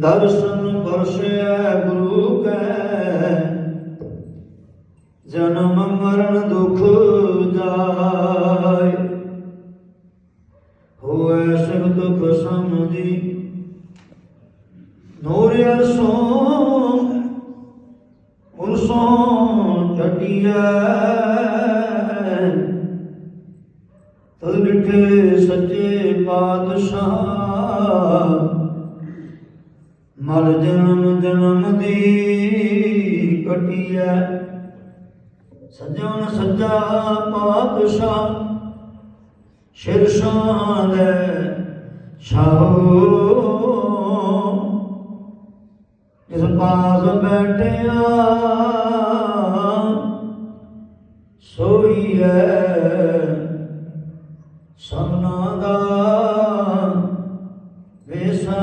ਦਰਸ਼ਨ ਬਰਸਿਆ ਗੁਰੂ ਕੈ। ਜਨਮ ਮਰਨ ਦੁਖ ਜਾਏ। ਹੋਏ ਸਭ ਦੁਖ ਸਮਝੀ। ਨੂਰਿਆ ਸੋ ਉਰਸੋਂ ਟਟਿਆ ਤਦ ਬਿਠੇ ਸੱਚੇ ਪਾਤਸ਼ਾਹ। ਮਲ ਜਨਮ ਜਨਮ ਦੀ ਕਟਿਐ ਸਜਣ ਸੱਚਾ ਪਾਤਸ਼ਾਹ, ਸ਼ਿਰਸ਼ਾਂ ਦੇ ਛਾਓ। ਜਿਸ ਪਾਸ ਬੈਠਿਆ ਸੋਈ ਹੈ ਸਭਨਾ ਦਾ ਵੇਸਾ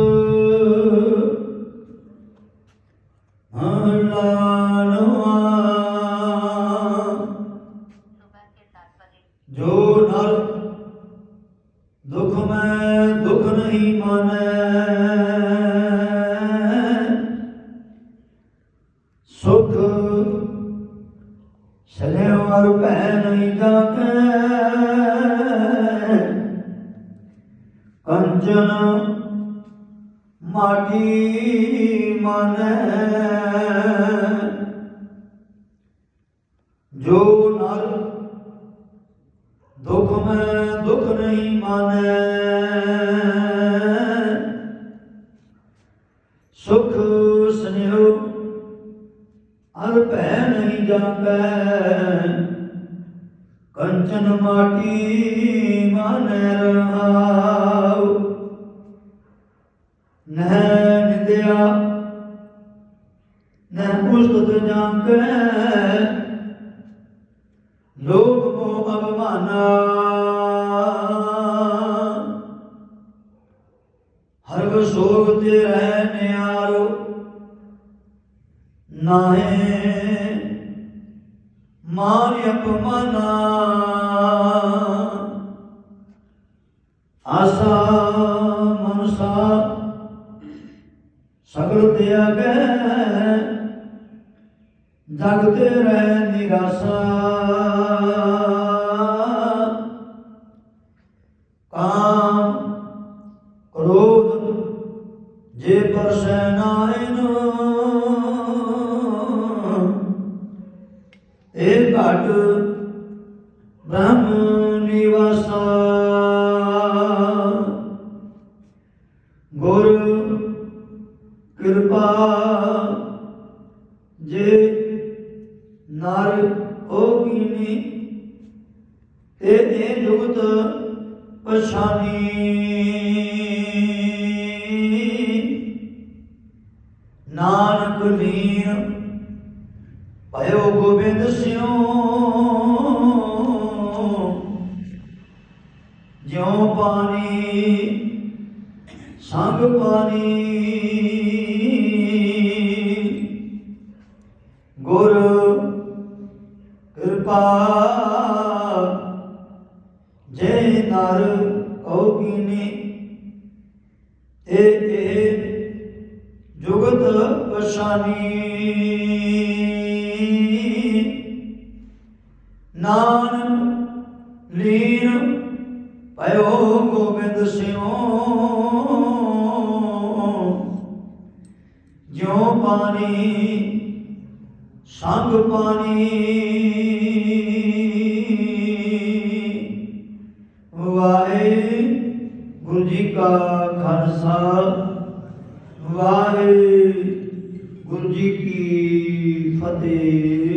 ਕੰਚਨ ਮਾਟੀ ਮਾਨੈ। ਜੋ ਨਰ ਦੁਖ ਮੈਂ ਦੁਖ ਨਹੀਂ ਮਾਨੈ, ਸੁਖ ਸਨੇਹ ਹਰ ਭੈ ਨਹੀਂ ਜਾਪੈ। ਕੰਚਨ ਮਾਟੀ ਮਾਨੈ ਰਹਾਉ। ਨਹਿ ਨਿੰਦਿਆ ਨਹਿ ਪੁਸਤਕ ਜਾਂਕੈ ਲੋਭ ਮੋਹ ਅਭਿਮਾਨਾ। ਹਰ ਵਸੋਗ ਤੇ ਰਹਿ ਨਿਆਰੋ। ਨਾਹੇ ਮਾਨ ਅਪਮਾਨਾ। ਆਸਾ ਮਨਸਾ ਸਗਲ ਤਿਆਗੈ ਜਗ ਰਹਿ ਨਿਰਾਸਾ। ਕਾਮ ਕ੍ਰੋਧ ਜੇ ਪਰਸੈ ਨਾਇਨ ਇਹ ਘਟ ਬ੍ਰਹਮ ਨਿਵਾਸਾ। ਕਿਰਪਾ ਜੇ ਨਰ ਹੋ ਕੀਨੀ ਤੇ ਇਹ ਜੁਗਤ ਪਛਾਨੀ ਨਾਨਕ ਲੀਨ ਭਇਓ ਗੋਬਿੰਦ ਸਿਉ। ਜਿਉ ਪਾਣੀ, ਸੰਗ ਪਾਣੀ। ਕਿਰਪਾ ਜੇ ਨਰ ਕਉ ਕੀਨੀ ਤੇ ਜੁਗਤ ਪਛਾਨੀ। ਨਾਨਕ ਲੀਨ ਭਇਓ ਗੋਬਿੰਦ ਸਿਓ ਜਿਉ ਪਾਣੀ ਸੰਗ ਪਾਣੀ। ਵਾਹਿਗੁਰੂ ਜੀ ਕਾ ਖਾਲਸਾ ਵਾਹਿਗੁਰੂ ਜੀ ਕੀ ਫਤਿਹ।